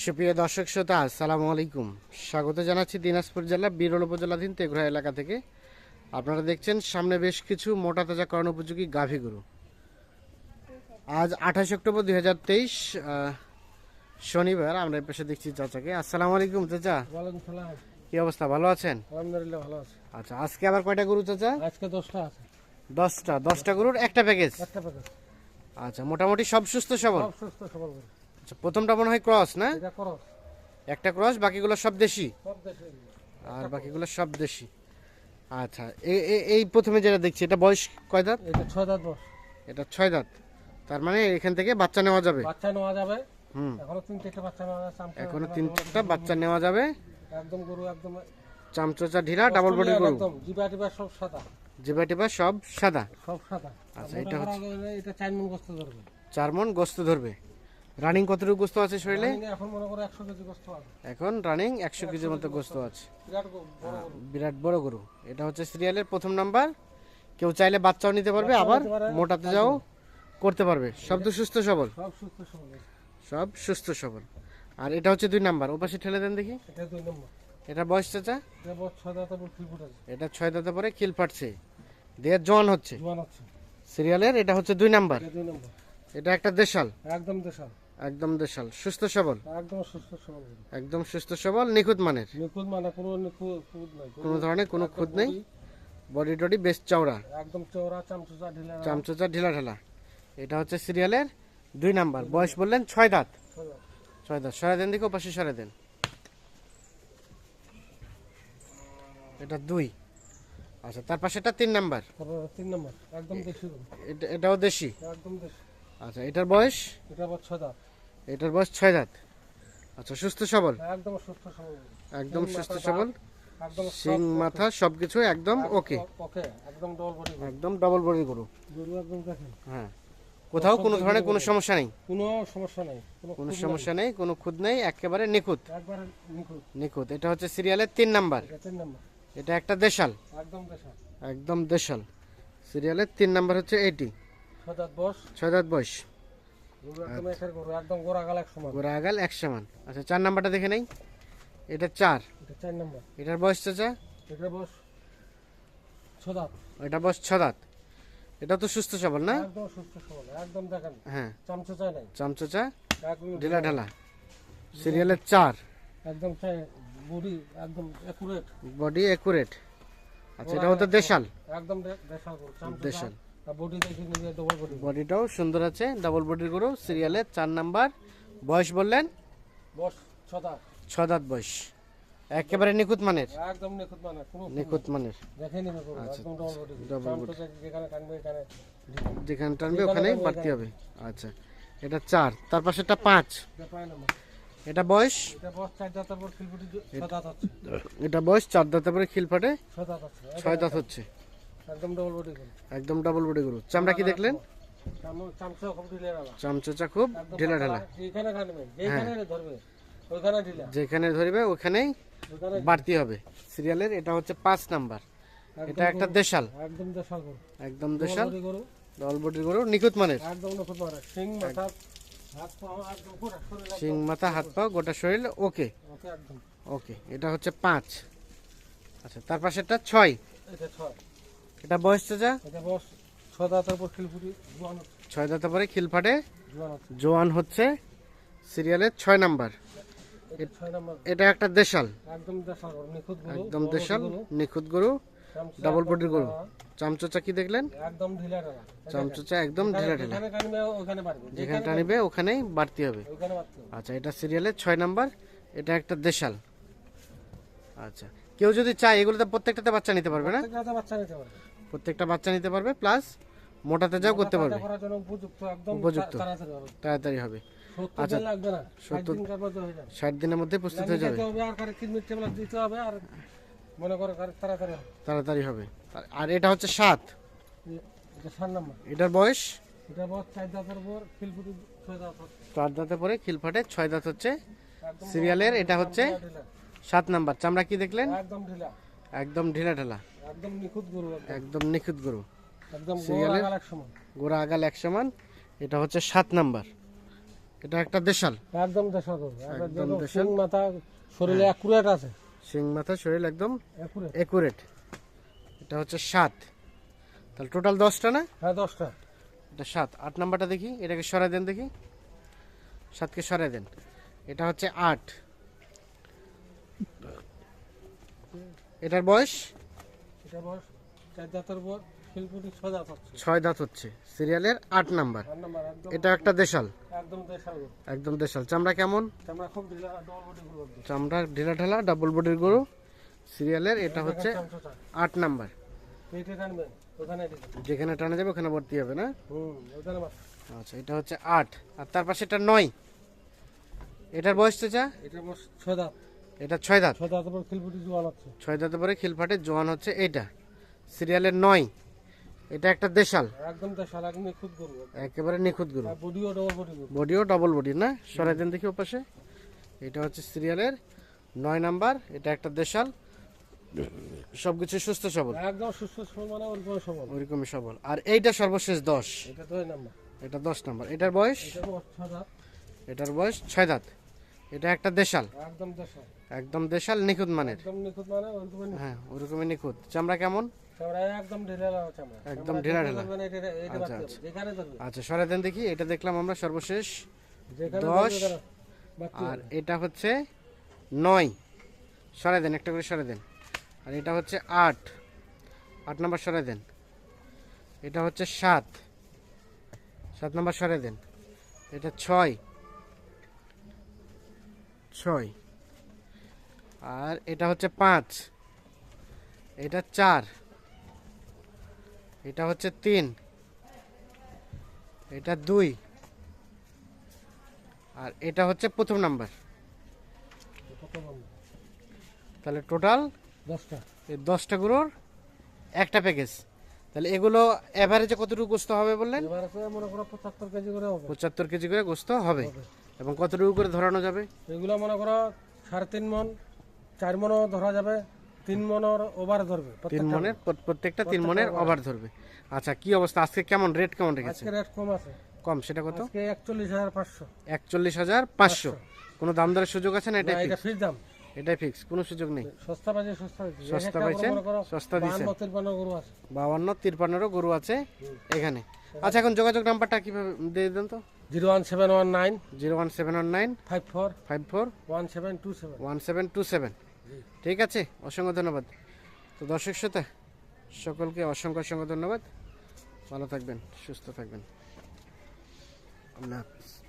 সুপ্রিয় দর্শক শ্রোতা আসসালামু আলাইকুম। স্বাগত জানাচ্ছি দিনাজপুর জেলা বিরল উপজেলাধীন তেঘরা এলাকা থেকে। আপনারা দেখছেন সামনে বেশ কিছু মোটা তাজা করণ উপযোগী গাভী গরু। আজ আঠাশ অক্টোবর দুই হাজার তেইশ শনিবার আমরা এই পাশে দেখছি চাচাকে। আসসালামু আলাইকুম চাচা। কি অবস্থা ভালো আছেন? আলহামদুলিল্লাহ ভালো আছে। আচ্ছা আজকে আবার কয়টা গরু চাচা? আজকে দশটা আছে। দশটা দশটা গরুর একটা প্যাকেজ? একটা প্যাকেট আচ্ছা মোটামুটি সব সুস্থ সবল? সুস্থ সবল আচ্ছা প্রথমটা মনে হয় ক্রস না? একটা ক্রস বাকিগুলো সব দেশি? আর বাকিগুলো সব দেশি। আচ্ছা এই প্রথমে যেটা দেখছি এটা বয়স কয় দাঁত? এটা ছয় দাঁত এটা ছয় দাঁত। তার মানে এখান থেকে বাচ্চা নেওয়া যাবে? বাচ্চা নেওয়া যাবে। হুম। এখনও তিন চারটে বাচ্চা নেওয়া যাবে এখনও তিন চারটা বাচ্চা নেওয়া যাবে। একদম গরু একদম চামচোচা ঢিলা ডাবল বডি গরু। একদম জিবা টিবা সব সাদা। জিবা টিবা সব সাদা। সব সাদা। আচ্ছা, এটা গেলে এটা চার মন গোস্ত ধরবে। চার মন গোস্ত ধরবে। রানিং কতটুকু গোস্ত আছে শরীরে? এখন মনে করো কেজি গোস্ত আছে। এখন রানিং একশো কেজির মতো গোস্ত আছে। বিরাট বড় গরু। বিরাট বড় গরু। এটা হচ্ছে সিরিয়ালের প্রথম নাম্বার কেউ চাইলে বাচ্চাও নিতে পারবে আবার মোটাতে যাও করতে পারবে। সব তো সুস্থ সবল। সব সুস্থ সবল সব সুস্থ সবল। আর এটা হচ্ছে দুই নাম্বার ও পাশে ঠেলে দেন দেখি। এটা দুই নম্বর এটা বয়স চাচা? এটা ছয় দাঁত পরে কিল ফাটছে। দেহের জোয়ান হচ্ছে। সিরিয়ালের এটা হচ্ছে দুই নাম্বার এটা এটা একটা দেশাল। একদম দেশাল। একদম দেশাল। সুস্থ সবল? একদম সুস্থ সবল। একদম সুস্থ সবল নিখুঁত মানের? নিখুঁত মানে কোনো নিখুঁত নাই। কোনো ধরনের কোনো খুঁত নেই? বডি, টডি বেশ চওড়া? একদম চওড়া চামচুচা ঢিলা চামচোচা ঢিলা ঢালা। এটা হচ্ছে সিরিয়ালের দুই নাম্বার। বয়স বললেন ছয় দাঁত। ছয় দাঁত। সরে দেন দিকে পাশে সরে দেন। এটা দুই। আচ্ছা তার পাশে এটা তিন নাম্বার। তিন নম্বর। একদম দেশি এটা এটাও দেশি? একদম দেশি। আচ্ছা এটার বয়স? এটা ছয় দাঁত। এটার বয়স ছয় দাঁত। আচ্ছা সুস্থ সবল? একদম সুস্থ সবল। গরু। একদম সুস্থ সবল? সিং মাথা সবকিছু একদম ওকে? ওকে একদম ডবল বডি একদম ডবল বডি গরু গরু একদম হ্যাঁ। কোথাও কোনো ধরনের কোনো সমস্যা নেই? কোনো সমস্যা নেই কোনো। সমস্যা নেই কোনো খুদ নেই একেবারে নিখুঁত? একবারে নিখুঁত। নিখুঁত। এটা হচ্ছে সিরিয়ালের তিন নাম্বার। এটা তিন নম্বর। এটা একটা দেশাল। একদম দেশাল। একদম দেশাল। সিরিয়ালের তিন নাম্বার হচ্ছে এইটি ছয় দাঁত বস ছয় দাঁত বয়স। গরু একদম একের গরু একদম গোড়া গাল এক সমান। আচ্ছা চার নাম্বারটা দেখে নেই? এটা চার। চার নম্বর। এটার বয়স চাচা? এটা বয়স ছ দাঁত। এটা তো সুস্থ সবল না? একদম সুস্থ সবল একদম দেখেন। হ্যাঁ। চামচুচা নাই। চামচোচা একদম ঢিলা ঢালা। সিরিয়ালের চার। একদম বডি একদম একুরেট বডি একুরেট আচ্ছা এটা হতো দেশাল। একদম দেশাল দেশাল। বডিটাও সুন্দর আছে ডাবল বডির গরু সিরিয়ালের চার নাম্বার। বয়স বললেন? ছ দাঁত বয়স। একেবারে নিখুঁত মানের? একদম নিখুঁত মানে নিখুঁত মানের। চামচুচা যেখানে টানবে ওখানে বাড়তি হবে। আচ্ছা এটা চার। তার পাশে একটা পাঁচ এটা এটা বয়স? এটা চার দাঁতের এটা বয়স চার দাঁতে পরে খিল ফাটে ছয় দাঁত হচ্ছে। একদম ডবল বডি গরু। একদম ডাবল বডি গরু। চামড়া কি দেখলেন? চামচুচা খুব ঢিলে ঢিলা। যেখানে যেখানে ধরবে ওখানেই বাড়তি হবে। সিরিয়ালের এটা হচ্ছে পাঁচ নাম্বার। এটা একটা দেশাল। একদম দেশাল একদম দেশাল। ডবল বডির গরু নিখুঁত মানের। সিং মাথা হাত পা গোটা শরীর ওকে। ওকে এটা হচ্ছে পাঁচ। আচ্ছা তার পাশে ছয়। ছয়। এটা বয়স চাচা এটা বস ছ দাঁতের পর খিলপুরি ছয় দাঁতে পরে খিল ফাটে জোয়ান হচ্ছে সিরিয়ালের ছয় নাম্বার। এটা একটা দেশাল। একদম দেশাল নিখুঁত গরু ডাবল বডির গরু। চামচোচা কি দেখলেন? একদম ঢিলা চামচোচা একদম ঢিলা ঢিলা যেখানে টানিবে ওখানেই বাড়তি হবে। আচ্ছা এটা সিরিয়ালের ছয় নাম্বার। এটা একটা দেশাল। আচ্ছা কেউ যদি চায় এগুলোতে প্রত্যেকটাতে বাচ্চা নিতে পারবে না? প্রত্যেকটা বাচ্চা নিতে পারবে প্লাস মোটাতে যাও করতে পারবে। উপযুক্ত তাড়াতাড়ি হবে। সত্তর না ষাট দিনের মধ্যে প্রস্তুত হয়ে যাবে। তাড়াতাড়ি হবে। আর- এটা হচ্ছে সাত। এটার বয়স? চার দাঁত পরে খিল ফাটে ছয় দাঁত হচ্ছে সিরিয়ালের এটা হচ্ছে সাত নাম্বার চামড়া কি দেখলেন? একদম ঢিলা। একদম ঢিলা ঢালা। একদম নিখুঁত গরু একদম। নিখুঁত গরু। একদম গোড়া আগাল এক সমান। এটা হচ্ছে সাত নাম্বার। এটা একটা দেশাল। একদম দেশা একদম দেশাল। মাথা শরীরে অ্যাকুরেট আছে। শিং মাথা শরীর একদম অ্যাকুরেট একুরেট। এটা হচ্ছে সাত। তাহলে টোটাল দশটা না? হ্যাঁ দশটা। এটা সাত। আট নাম্বারটা দেখি এটাকে সরাই দেন দেখি। সাতকে সরাই দেন। এটা হচ্ছে আট। এটার বয়স? এটা বয়স চার দাঁতের বর শিলপুটি ছ দাঁত হচ্ছে। ছয় দাঁত হচ্ছে। সিরিয়ালের আট নাম্বার। চার নাম্বার একদম এটা একটা দেশাল। একদম দেশাল গরু। একদম দেশাল। চামড়া কেমন? চামড়া খুব ঢিলা ডবল বডি গুলো চামড়া ঢিলা ঢালা ডাবল বডির গরু। সিরিয়ালের এটা হচ্ছে আট নাম্বার। পেটে টানবেন ওখানে দিবেন। যেখানে টানা যাবে ওখানে ভর্তি হবে না? হুম ওখানে বাস আচ্ছা এটা হচ্ছে আট। আর তার পাশে এটা নয়। এটার বয়স তো যা এটা বস ছ দাঁত। এটা ছয় দাঁত। ছ দাঁতের পর শিলপুটি জোয়ান আছে। ছয় দাঁতে পরে খিলফাটে জোয়ান হচ্ছে এটা। সিরিয়ালের নয়। এটা একটা দেশাল। একদম দেশাল একদম নিখুঁত গরু। একেবারে নিখুঁত গরু। বডিও ডবল বডি বডিও ডবল বডি না? সরাই দেন দেখি ওপাশে। এটা হচ্ছে সিরিয়ালের নয় নাম্বার। এটা একটা দেশাল। সবকিছু সুস্থ সবল। একদম সুস্থ সবল মানে ওরকম সবল। ওইরকমই সবল। আর এইটা সর্বশেষ দশ। এটা দুই নাম্বার। এটা দশ নাম্বার। এটার বয়স? দাঁত। এটার বয়স ছয় দাঁত। এটা একটা দেশাল। একদম দেশাল। একদম দেশাল নিখুঁত মানের। একদম নিখুঁত মানে ওরকম হ্যাঁ ওরকমই নিখুঁত। চামড়া কেমন? চামড়া একদম ঢিলা চামড়া। একদম ঢিলা ঢিলা। আচ্ছা, আচ্ছা। আচ্ছা সরাই দেন দেখি এটা দেখলাম আমরা সর্বশেষ। যেখানে দশ। আর এটা হচ্ছে নয়। সরে দেন একটা করে সরে দেন। আর এটা হচ্ছে আট। আট নাম্বার সরে দেন। এটা হচ্ছে সাত। সাত নাম্বার সরে দেন। এটা ছয়। ছয়। আর এটা হচ্ছে পাঁচ। এটা চার। এটা হচ্ছে তিন। এটা দুই। আর এটা হচ্ছে প্রথম নাম্বার। তাহলে টোটাল দশটা। এই দশটা গুলোর একটা প্যাকেজ তাহলে এগুলো অ্যাভারেজে কতটুকু গোস্ত হবে বললেন? মনে করো পঁচাত্তর কেজি করে পঁচাত্তর কেজি করে গোস্ত হবে। এবং কতটুকু করে ধরানো যাবে? এগুলো মনে করো সাড়ে তিন মন চার মনও ধরা যাবে তিন মনের ওভার ধরবে তিন মনের প্রত্যেকটা তিন মনের ওভার। ধরবে। আচ্ছা কি অবস্থা? আজকে কেমন রেট কেমন রেখেছে? আজকে রেট কম আছে। কম সেটা কত? আজকে একচল্লিশ হাজার পাঁচশো। একচল্লিশ হাজার পাঁচশো। কোনো দাম দরের সুযোগ আছে না এটা এটা ফিক্স দাম। এটাই ফিক্স কোনো সুযোগ নেই? সস্তা বাজে সস্তা। সস্তা পাইছেন, সস্তা দিছেন। বাহান্ন, তিপ্পান্ন গরু আছে। বাউান্ন তিরপান্নেরও গরু আছে এখানে। আচ্ছা এখন যোগাযোগ নাম্বারটা কীভাবে দিয়ে দেন তো। Zero one seven one nine. Zero one seven one nine. Five four five four one seven two seven one seven two seven ঠিক আছে অসংখ্য ধন্যবাদ। তো দর্শক শ্রোতা সকলকে অসংখ্য অসংখ্য ধন্যবাদ। ভালো থাকবেন সুস্থ থাকবেন। আল্লাহ হাফিজ।